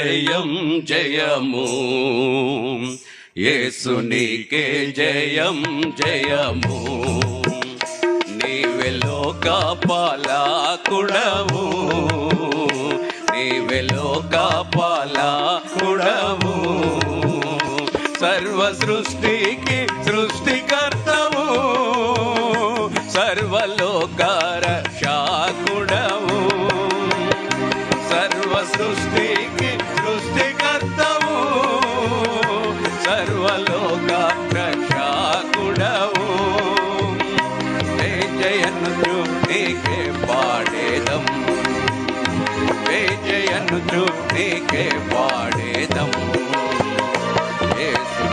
జయం జయము. యేసు జయం జయము. నీవే లోక పాలకుడవు నీవే లోక పాలకుడవు సర్వ సృష్టికి సృష్టికర్తవు. సర్వలోక రక్షకుడవు జయ జయను పాడేదం. జయ జయను పాడేదం. యేసు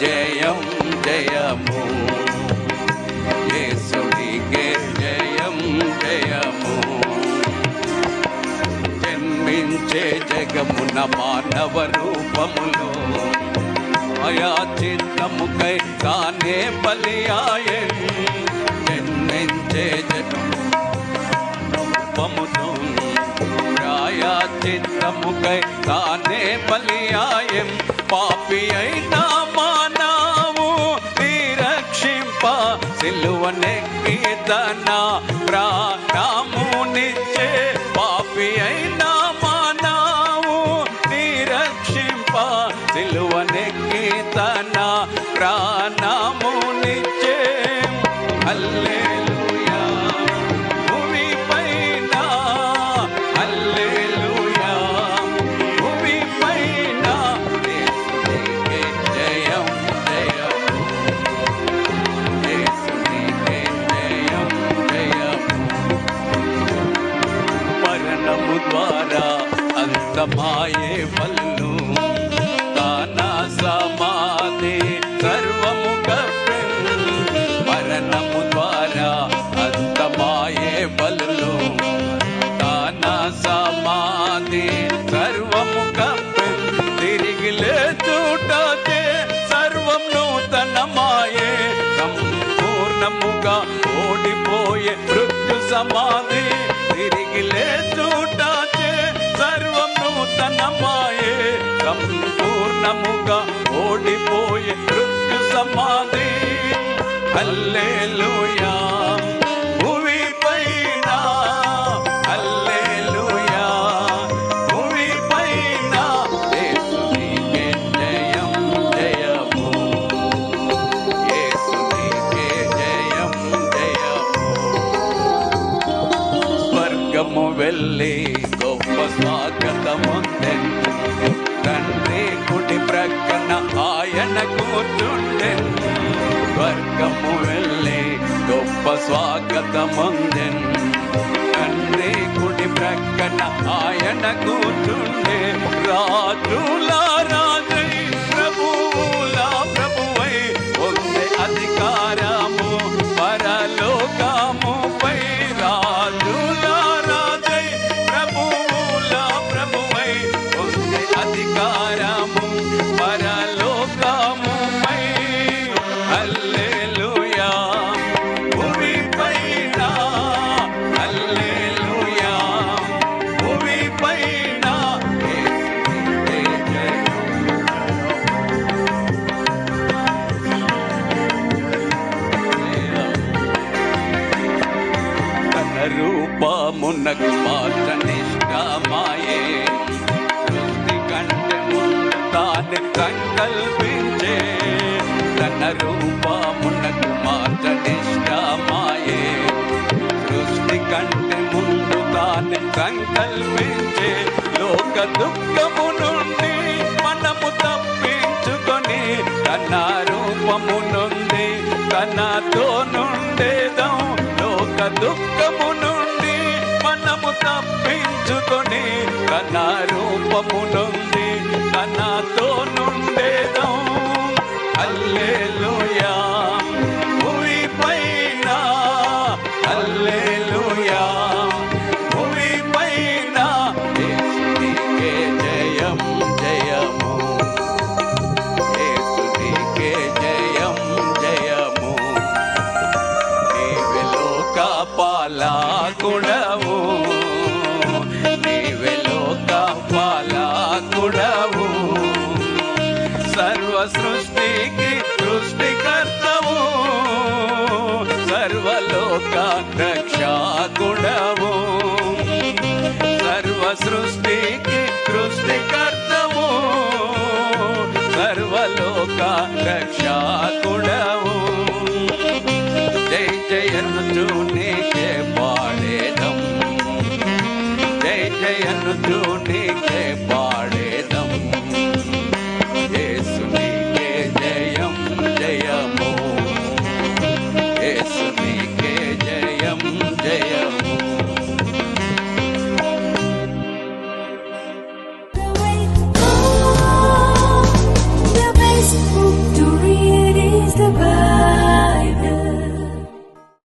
జయం జయము. యేసు జయం జయము. జన్మించే జగమున మానవ రూపములో చిత్తముకై తానే బలియాయే జన్మించే జగము రూపముతో చిత్తముకై తానే బలియాయం పాపి అయినా మానవు నిరక్షింప. సిలువనెక్కి తన ప్రాణమునిచ్చే పాపి అయినా మానావు నిరక్షింప. సిలువనెక్కి తన ప్రాణమునిచ్చే. హల్లెలూయా భూమిపైన హల్లెలూయా సంపూర్ణముగా ఓడిపోయే మృత్యు సమాధి. హల్లెలూయా. భూమిపైన హల్లెలూయా. భూమిపైన యేసునికే జయం జయము. యేసునికే జయం జయము. స్వర్గము వెళ్ళి గొప్ప స్వాగతముందెన్ ఆయన కూర్చుండెన్ స్వర్గము వెళ్ళే గొప్ప స్వాగతముందెన్ తండ్రి కుడి ప్రక్కన ఆయన కూర్చుండే రాజులా రూపమునకు మాత్ర సృష్టి కంటే ముందు తాను సంకల్పించే లోక దుఃఖము నుండి మనము తప్పించుకొని తన రూపము నుండి తనతో నుండేదం లోక దుఃఖము నుండి మనము తప్పించుకొని తన రూపము నుండి తనతో నుండేదం సర్వలోక రక్షాకుడవు సర్వ సృష్టికి సృష్టికర్తము సర్వలోక రక్షా